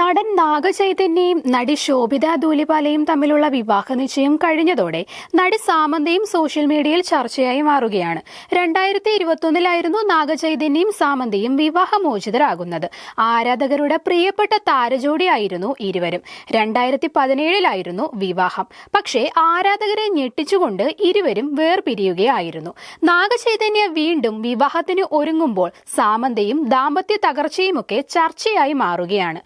നടൻ നാഗചൈതന്യയും നടി ശോഭിത ധൂലിപാലയും തമ്മിലുള്ള വിവാഹ നിശ്ചയം കഴിഞ്ഞതോടെ നടി സാമന്തയും സോഷ്യൽ മീഡിയയിൽ ചർച്ചയായി മാറുകയാണ്. രണ്ടായിരത്തി ഇരുപത്തൊന്നിലായിരുന്നു നാഗചൈതന്യയും സാമന്തയും വിവാഹമോചിതരാകുന്നത്. ആരാധകരുടെ പ്രിയപ്പെട്ട താരജോടിയായിരുന്നു ഇരുവരും. രണ്ടായിരത്തി പതിനേഴിലായിരുന്നു വിവാഹം. പക്ഷേ ആരാധകരെ ഞെട്ടിച്ചുകൊണ്ട് ഇരുവരും വേർപിരിയുകയായിരുന്നു. നാഗചൈതന്യ വീണ്ടും വിവാഹത്തിന് ഒരുങ്ങുമ്പോൾ സാമന്തയും ദാമ്പത്യ തകർച്ചയുമൊക്കെ ചർച്ചയായി മാറുകയാണ്.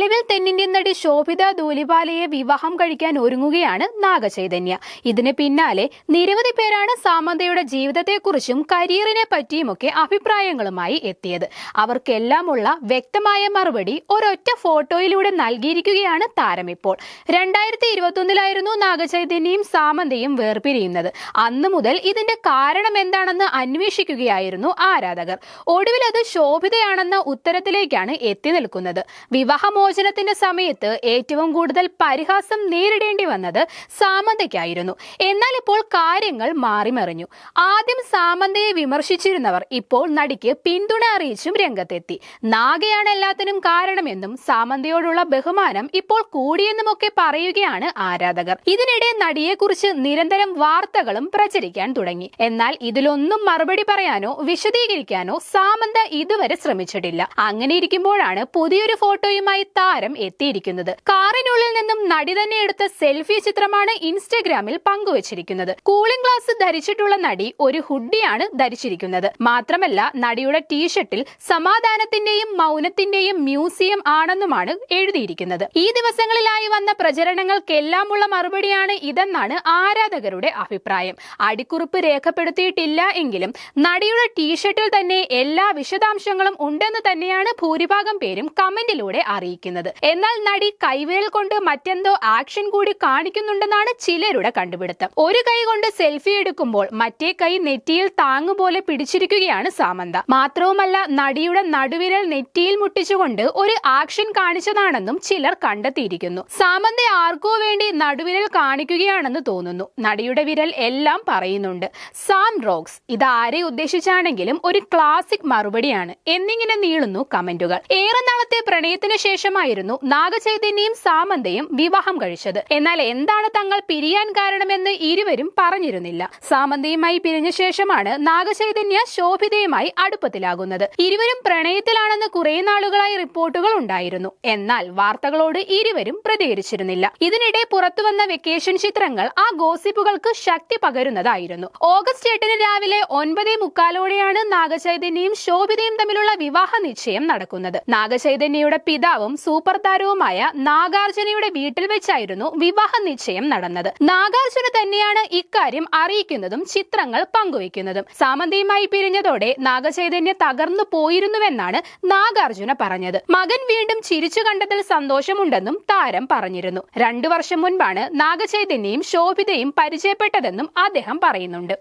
നിലവിൽ തെന്നിന്ത്യൻ നടി ശോഭിത ധൂലിപാലയെ വിവാഹം കഴിക്കാൻ ഒരുങ്ങുകയാണ് നാഗചൈതന്യ. ഇതിന് പിന്നാലെ നിരവധി പേരാണ് സാമന്തയുടെ ജീവിതത്തെക്കുറിച്ചും കരിയറിനെ പറ്റിയുമൊക്കെ അഭിപ്രായങ്ങളുമായി എത്തിയത്. അവർക്കെല്ലാമുള്ള വ്യക്തമായ മറുപടി ഒരൊറ്റ ഫോട്ടോയിലൂടെ നൽകിയിരിക്കുകയാണ് താരം ഇപ്പോൾ. രണ്ടായിരത്തി ഇരുപത്തൊന്നിലായിരുന്നു നാഗചൈതന്യയും സാമന്തയും വേർപിരിയുന്നത്. അന്ന് മുതൽ ഇതിന്റെ കാരണം എന്താണെന്ന് അന്വേഷിക്കുകയായിരുന്നു ആരാധകർ. ഒടുവിൽ അത് ശോഭിതയാണെന്ന ഉത്തരത്തിലേക്കാണ് എത്തി നിൽക്കുന്നത്. വിവാഹമോചനത്തിന്റെ സമയത്ത് ഏറ്റവും കൂടുതൽ പരിഹാസം നേരിടേണ്ടി വന്നത് സാമന്തയ്ക്കായിരുന്നു. എന്നാൽ ഇപ്പോൾ കാര്യങ്ങൾ മാറിമറിഞ്ഞു. ആദ്യം സാമന്തയെ വിമർശിച്ചിരുന്നവർ ഇപ്പോൾ നടിക്ക് പിന്തുണ അറിയിച്ചും രംഗത്തെത്തി. നാഗയാണ് എല്ലാത്തിനും കാരണമെന്നും സാമന്തയോടുള്ള ബഹുമാനം ഇപ്പോൾ കൂടിയെന്നുമൊക്കെ പറയുകയാണ് ആരാധകർ. ഇതിനിടെ നടിയെക്കുറിച്ച് നിരന്തരം വാർത്തകളും പ്രചരിക്കാൻ തുടങ്ങി. എന്നാൽ ഇതിലൊന്നും മറുപടി പറയാനോ വിശദീകരിക്കാനോ സാമന്ത ഇതുവരെ ശ്രമിച്ചിട്ടില്ല. അങ്ങനെ ഇരിക്കുമ്പോഴാണ് പുതിയൊരു ഫോട്ടോയുമായി താരം എത്തിയിരിക്കുന്നത്. കാറിനുള്ളിൽ നിന്നും നടി തന്നെ എടുത്ത സെൽഫി ചിത്രമാണ് ഇൻസ്റ്റഗ്രാമിൽ പങ്കുവച്ചിരിക്കുന്നത്. കൂളിംഗ് ഗ്ലാസ് ധരിച്ചിട്ടുള്ള നടി ഒരു ഹുഡിയാണ് ധരിച്ചിരിക്കുന്നത്. മാത്രമല്ല നടിയുടെ ടീഷർട്ടിൽ സമാധാനത്തിന്റെയും മൗനത്തിന്റെയും മ്യൂസിയം ആണെന്നുമാണ് എഴുതിയിരിക്കുന്നത്. ഈ ദിവസങ്ങളിലായി വന്ന പ്രചരണങ്ങൾക്കെല്ലാമുള്ള മറുപടിയാണ് ഇതെന്നാണ് ആരാധകരുടെ അഭിപ്രായം. അടിക്കുറിപ്പ് രേഖപ്പെടുത്തിയിട്ടില്ല എങ്കിലും നടിയുടെ ടീഷർട്ടിൽ തന്നെ എല്ലാ വിശദാംശങ്ങളും ഉണ്ടെന്ന് തന്നെയാണ് ഭൂരിഭാഗം പേരും കമന്റിലൂടെ അറിയിക്കുന്നത്. എന്നാൽ നടി കൈവിരൽ കൊണ്ട് മറ്റെന്തോ ആക്ഷൻ കൂടി കാണിക്കുന്നുണ്ടെന്നാണ് ചിലരുടെ കണ്ടുപിടുത്തം. ഒരു കൈ കൊണ്ട് സെൽഫി എടുക്കുമ്പോൾ മറ്റേ കൈ നെറ്റിയിൽ താങ്ങുപോലെ പിടിച്ചിരിക്കുകയാണ് സാമന്ത. മാത്രവുമല്ല നടിയുടെ നടുവിരൽ നെറ്റിയിൽ മുട്ടിച്ചുകൊണ്ട് ഒരു ആക്ഷൻ കാണിച്ചതാണെന്നും ചിലർ കണ്ടെത്തിയിരിക്കുന്നു. സാമന്ത ആർക്കോ വേണ്ടി നടുവിരൽ കാണിക്കുകയാണെന്ന് തോന്നുന്നു. നടിയുടെ വിരൽ എല്ലാം പറയുന്നുണ്ട്. സാം റോക്സ് ഇത് ആരെ ഉദ്ദേശിച്ചാണെങ്കിലും ഒരു ക്ലാസിക് മറുപടിയാണ് എന്നിങ്ങനെ നീളുന്നു കമന്റുകൾ. ഏറെ നാളത്തെ പ്രണയത്തിന് ശേഷമായിരുന്നു നാഗചൈതന്യയും സാമന്തയും വിവാഹം കഴിച്ചത്. എന്നാൽ എന്താണ് തങ്ങൾ പിരിയാൻ കാരണമെന്ന് ഇരുവരും പറഞ്ഞിരുന്നില്ല. സാമന്തയുമായി പിരിഞ്ഞ ശേഷമാണ് നാഗചൈതന്യ ശോഭിതയുമായി അടുപ്പത്തിലാകുന്നത്. ഇരുവരും പ്രണയത്തിലാണെന്ന് കുറെ നാളുകളായി റിപ്പോർട്ടുകൾ ഉണ്ടായിരുന്നു. എന്നാൽ വാർത്തകളോട് ഇരുവരും പ്രതികരിച്ചിരുന്നില്ല. ഇതിനിടെ പുറത്തുവന്ന വെക്കേഷൻ ചിത്രങ്ങൾ ആ ഗോസിപ്പുകൾക്ക് ശക്തി പകരുന്നതായിരുന്നു. ഓഗസ്റ്റ് എട്ടിന് രാവിലെ ഒൻപതേ മുക്കാലോടെയാണ് നാഗചൈതന്യയും ശോഭിതയും തമ്മിലുള്ള വിവാഹ നിശ്ചയം നടക്കുന്നത്. നാഗചൈതന്യയുടെ പിതാവും സൂപ്പർ താരവുമായ നാഗാർജുനയുടെ വീട്ടിൽ വെച്ചായിരുന്നു വിവാഹ നിശ്ചയം നടന്നത്. നാഗാർജുന തന്നെയാണ് ഇക്കാര്യം അറിയിക്കുന്നതും ചിത്രങ്ങൾ പങ്കുവെക്കുന്നതും സാമന്തിയുമായി പിരിഞ്ഞതോടെ നാഗചൈതന്യ തകർന്നു പോയിരുന്നുവെന്നാണ് നാഗാർജുന പറഞ്ഞത്. മകൻ വീണ്ടും ചിരിച്ചു കണ്ടതിൽ സന്തോഷമുണ്ടെന്നും താരം പറഞ്ഞിരുന്നു. രണ്ടു വർഷം മുൻപാണ് നാഗചൈതന്യയും ശോഭിതയും പരിചയപ്പെട്ടതെന്നും അദ്ദേഹം പറയുന്നുണ്ട്.